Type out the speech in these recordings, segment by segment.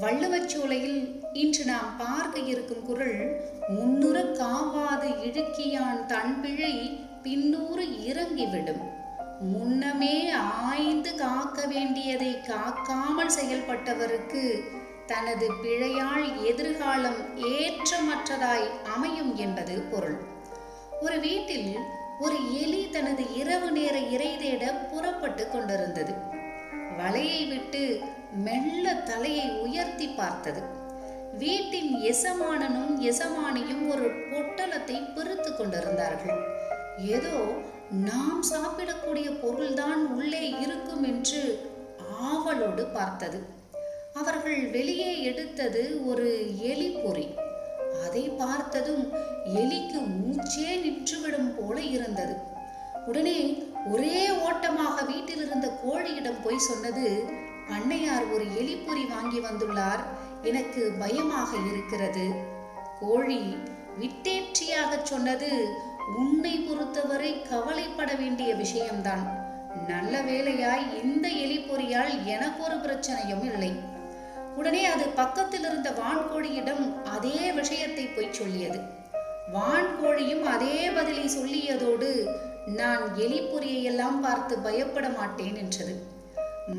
வள்ளுவச்சோலையில் இன்று நாம் பார்க்க இருக்கும் குரல் முன்னுற காவாது இழுக்கியான் தன்பிழை பின்னூறு இறங்கிவிடும். முன்னமே ஆய்ந்து காக்க வேண்டியதை காக்காமல் செயல்பட்டவருக்கு தனது பிழையால் எதிர்காலம் ஏற்றமற்றதாய் அமையும் என்பது பொருள். ஒரு வீட்டில் ஒரு எலி தனது இரவு நேர இறை தேட புறப்பட்டு கொண்டிருந்தது. வலையை விட்டு மெல்ல தலையை உயர்த்தி பார்த்தது. வீட்டின் எசமானனும் எசமானியும் ஒரு பொட்டலத்தை பிரித்து கொண்டிருந்தார்கள். ஏதோ நாம் சாப்பிடக்கூடிய பொருள்தான் உள்ளே இருக்கும் என்று ஆவலோடு பார்த்தது. அவர்கள் வெளியே எடுத்தது ஒரு எலி பொறி அதை பார்த்ததும் எலிக்கு மூச்சே நின்றுவிடும் போல இருந்தது. உடனே ஒரே ஓட்டமாக வீட்டில் இருந்த கோழியிடம் போய் சொன்னது பண்ணையார் ஒரு எலிப்பொறி வாங்கி வந்துள்ளார். எனக்கு பயமாக இருக்கிறது. கோழி விட்டேற்றியாக சொன்னது உன்னை பொறுத்தவரை கவலைப்பட வேண்டிய விஷயம்தான். நல்ல வேளையாய் இந்த எலிப்பொறியால் எனக்கு ஒரு பிரச்சனையும் இல்லை. உடனே அது பக்கத்தில் இருந்த வான்கோழியிடம் அதே விஷயத்தை போய் சொல்லியது. வான்கோழியும் அதே பதிலை சொல்லியதோடு நான் எலிப்பொறியை எல்லாம் பார்த்து பயப்பட மாட்டேன் என்றது.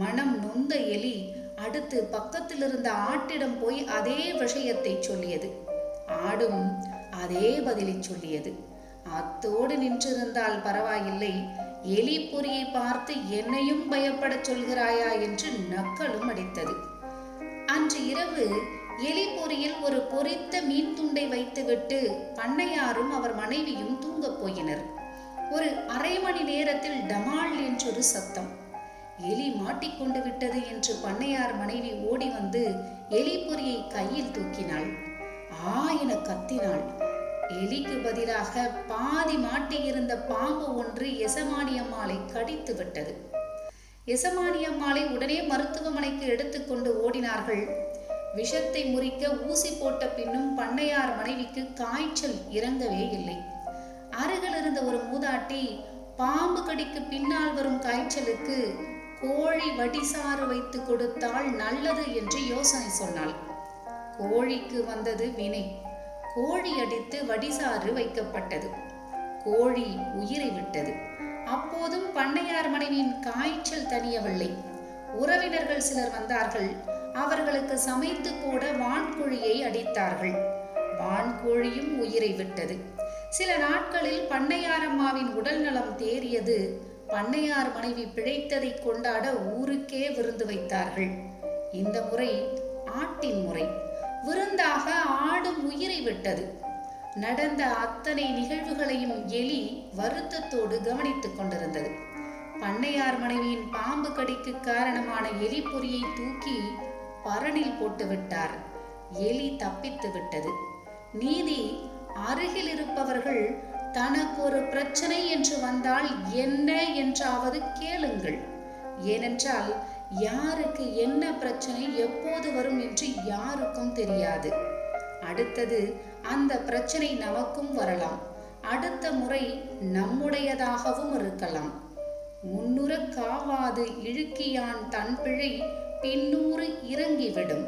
மனம் நொந்த எலி அடுத்து பக்கத்தில் இருந்த ஆட்டிடம் போய் அதே விஷயத்தை சொல்லியது. ஆடும் அதே பதிலை சொல்லியது. அத்தோடு நின்றிருந்தால் பரவாயில்லை. எலி பொறியை பார்த்து என்னையும் பயப்படச் சொல்கிறாயா என்று நக்கலும் அடித்தது. அன்று இரவு எலி பொறியில் ஒரு பொரித்த மீன் துண்டை வைத்துவிட்டு பண்ணையாரும் அவர் மனைவியும் தூங்கப் போயினர். ஒரு அரை மணி நேரத்தில் டமால் என்றொரு சத்தம் மாட்டிக்கொண்டு விட்டது என்று பண்ணையார் மனைவி ஓடி வந்து எலி பொறியை கையில் தூக்கினாள். ஆ என கத்தினாள். எலிக்கு பதிலாக பாதி மாட்டியிருந்த பாம்பு ஒன்று எசமானியம்மாளை கடித்து விட்டது. எசமானியம்மாளை உடனே மருத்துவமனைக்கு எடுத்துக்கொண்டு ஓடினார்கள். விஷத்தை முறிக்க ஊசி போட்ட பின்னும் பண்ணையார் மனைவிக்கு காய்ச்சல் இறங்கவே இல்லை. அருகில் இருந்த ஒரு மூதாட்டி பாம்பு கடிக்கு பின்னால் வரும் காய்ச்சலுக்கு கோழி வடிசாறு வைத்து கொடுத்தால் நல்லது என்று யோசனை சொன்னாள். கோழிக்கு வந்தது வினை. கோழி அடித்து வடிசாறு வைக்கப்பட்டது. கோழி உயிரை விட்டது. அப்போதும் பண்ணையார் மனைவியின் காய்ச்சல் தனியவில்லை உறவினர்கள் சிலர் வந்தார்கள். அவர்களுக்கு சமைத்து போட வான்கோழியை அடித்தார்கள். வான்கோழியும் உயிரை விட்டது. சில நாட்களில் பண்ணையாரம்மாவின் உடல் நலம் தேறியது பண்ணையார் மனைவி பிழைத்ததை கொண்டாட ஊருக்கே விருந்து வைத்தார்கள். இந்த முறை ஆட்டின் முறை. விருந்தாக ஆடும் உயிரை விட்டது. நடந்த அத்தனை நிகழ்வுகளையும் எலி வருத்தத்தோடு கவனித்துக் கொண்டிருந்தது. பண்ணையார் மனைவியின் பாம்பு கடிக்கு காரணமான எலி பொறியை தூக்கி பரணில் போட்டு விட்டார். எலி தப்பித்து விட்டது. நீதி அருகில் இருப்பவர்கள் தனக்கு ஒரு பிரச்சனை என்று வந்தால் என்ன என்றாவது கேளுங்கள். ஏனென்றால் யாருக்கு என்ன பிரச்சனை எப்போது வரும் என்று யாருக்கும் தெரியாது. அடுத்தது அந்த பிரச்சனை நமக்கும் வரலாம். அடுத்த முறை நம்முடையதாகவும் இருக்கலாம். முன்னுற காவாது இழுக்கியான் தன் பிழை பின்னூறு இறங்கிவிடும்.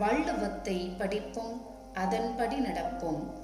வள்ளுவத்தை படிப்போம் அதன்படி நடப்போம்.